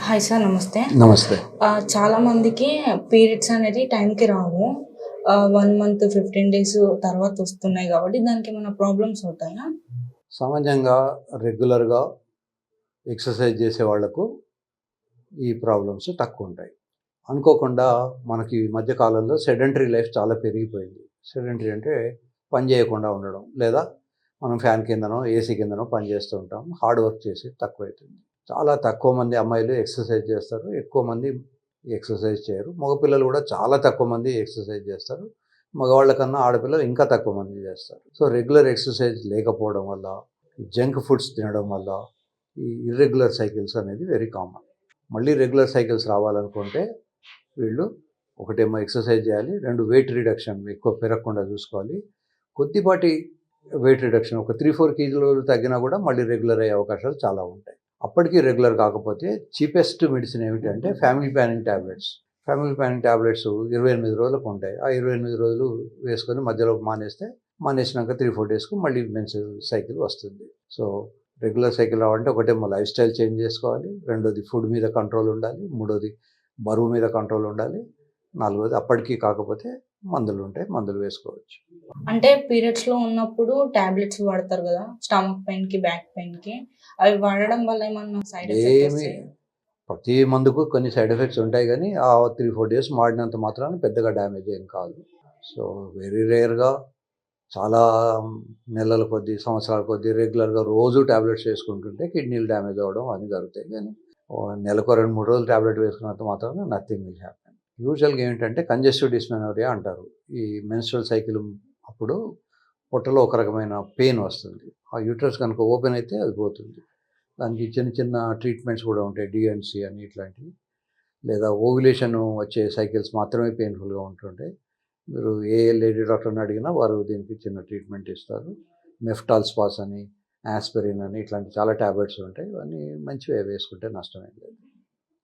Hi sir నమస్తే నమస్తే చాలా మందికి పీరియడ్స్ అనేది టైంకి రావు. వన్ మంత్ ఫిఫ్టీన్ డేస్ తర్వాత వస్తున్నాయి కాబట్టి దానికి ఏమైనా ప్రాబ్లమ్స్ అవుతాయా? సహజంగా రెగ్యులర్గా ఎక్సర్సైజ్ చేసే వాళ్ళకు ఈ ప్రాబ్లమ్స్ తక్కువ ఉంటాయి. అనుకోకుండా మనకి ఈ మధ్య కాలంలో సెడెంటరీ లైఫ్ చాలా పెరిగిపోయింది. సెడెంటరీ అంటే పని చేయకుండా ఉండడం లేదా మనం ఫ్యాన్ కిందనో ఏసీ కిందనో పని చేస్తూ ఉంటాం. హార్డ్ వర్క్ చేసి తక్కువైతుంది. చాలా తక్కువ మంది అమ్మాయిలు ఎక్సర్సైజ్ చేస్తారు. ఎక్కువ మంది ఎక్సర్సైజ్ చేయరు. మగపిల్లలు కూడా చాలా తక్కువ మంది ఎక్సర్సైజ్ చేస్తారు. మగవాళ్ళ కన్నా ఆడపిల్లలు ఇంకా తక్కువ మంది చేస్తారు. సో రెగ్యులర్ ఎక్సర్సైజ్ లేకపోవడం వల్ల జంక్ ఫుడ్స్ తినడం వల్ల ఈ ఇర్రెగ్యులర్ సైకిల్స్ అనేది వెరీ కామన్. మళ్ళీ రెగ్యులర్ సైకిల్స్ రావాలనుకుంటే వీళ్ళు ఒకటేమో ఎక్సర్సైజ్ చేయాలి రెండు వెయిట్ రిడక్షన్ ఎక్కువ పెరగకుండా చూసుకోవాలి. కొద్దిపాటి వెయిట్ రిడక్షన్ ఒక త్రీ ఫోర్ కేజీలు తగ్గినా కూడా మళ్ళీ రెగ్యులర్ అయ్యే అవకాశాలు చాలా ఉంటాయి. అప్పటికీ రెగ్యులర్ కాకపోతే చీపెస్ట్ మెడిసిన్ ఏమిటంటే family planning tablets family planning tablets ఇరవై ఎనిమిది రోజులకు ఉంటాయి. ఆ ఇరవై ఎనిమిది రోజులు వేసుకొని మధ్యలో మానేస్తే మానేసినాక త్రీ ఫోర్ డేస్కు మళ్ళీ మెన్స్ సైకిల్ వస్తుంది. సో రెగ్యులర్ సైకిల్ రావాలంటే ఒకటేమో లైఫ్ స్టైల్ చేంజ్ చేసుకోవాలి. రెండోది ఫుడ్ మీద కంట్రోల్ ఉండాలి. మూడోది బరువు మీద కంట్రోల్ ఉండాలి. నాలుగోది అప్పటికీ కాకపోతే మందులు ఉంటాయి మందులు వేసుకోవచ్చు. అంటే పీరియడ్స్లో ఉన్నప్పుడు టాబ్లెట్స్ వాడతారు కదా స్టమక్ పెయిన్కి బ్యాక్ పెయిన్కి అవి వాడడం వల్ల ఏమన్నా సైడ్ ఏమి ప్రతి మందుకు కొన్ని సైడ్ ఎఫెక్ట్స్ ఉంటాయి కానీ ఆ త్రీ ఫోర్ డేస్ మాడినంత మాత్రాన పెద్దగా డ్యామేజ్ ఏం కాదు. సో వెరీ రేర్గా చాలా నెలల కొద్దీ సంవత్సరాల కొద్దీ రెగ్యులర్గా రోజు ట్యాబ్లెట్స్ వేసుకుంటుంటే కిడ్నీలు డ్యామేజ్ అవ్వడం అన్నీ జరుగుతాయి కానీ నెలకు రెండు మూడు రోజులు ట్యాబ్లెట్ వేసుకున్నంత మాత్రాన నథింగ్ విల్ హ్యాపెన్. యూజువల్గా ఏంటంటే కంజెస్టివ్ డిస్మెనోరియా అంటారు. ఈ మెన్స్ట్రల్ సైకిల్ అప్పుడు పొట్టలో ఒక రకమైన పెయిన్ వస్తుంది. ఆ యూట్రస్ కనుక ఓపెన్ అయితే అది పోతుంది. దానికి చిన్న చిన్న ట్రీట్మెంట్స్ కూడా ఉంటాయి. డిఎన్సి అని ఇట్లాంటివి. లేదా ఓవ్యులేషన్ వచ్చే సైకిల్స్ మాత్రమే పెయిన్ఫుల్గా ఉంటుంటాయి మీరు ఏ లేడీ డాక్టర్ని అడిగినా వారు దీనికి చిన్న ట్రీట్మెంట్ ఇస్తారు. మెఫ్టాల్ స్పాస్ అని ఆస్పిరిన్ అని ఇట్లాంటి చాలా ట్యాబ్లెట్స్ ఉంటాయి. ఇవన్నీ మంచివే వేసుకుంటే నష్టమేం లేదు.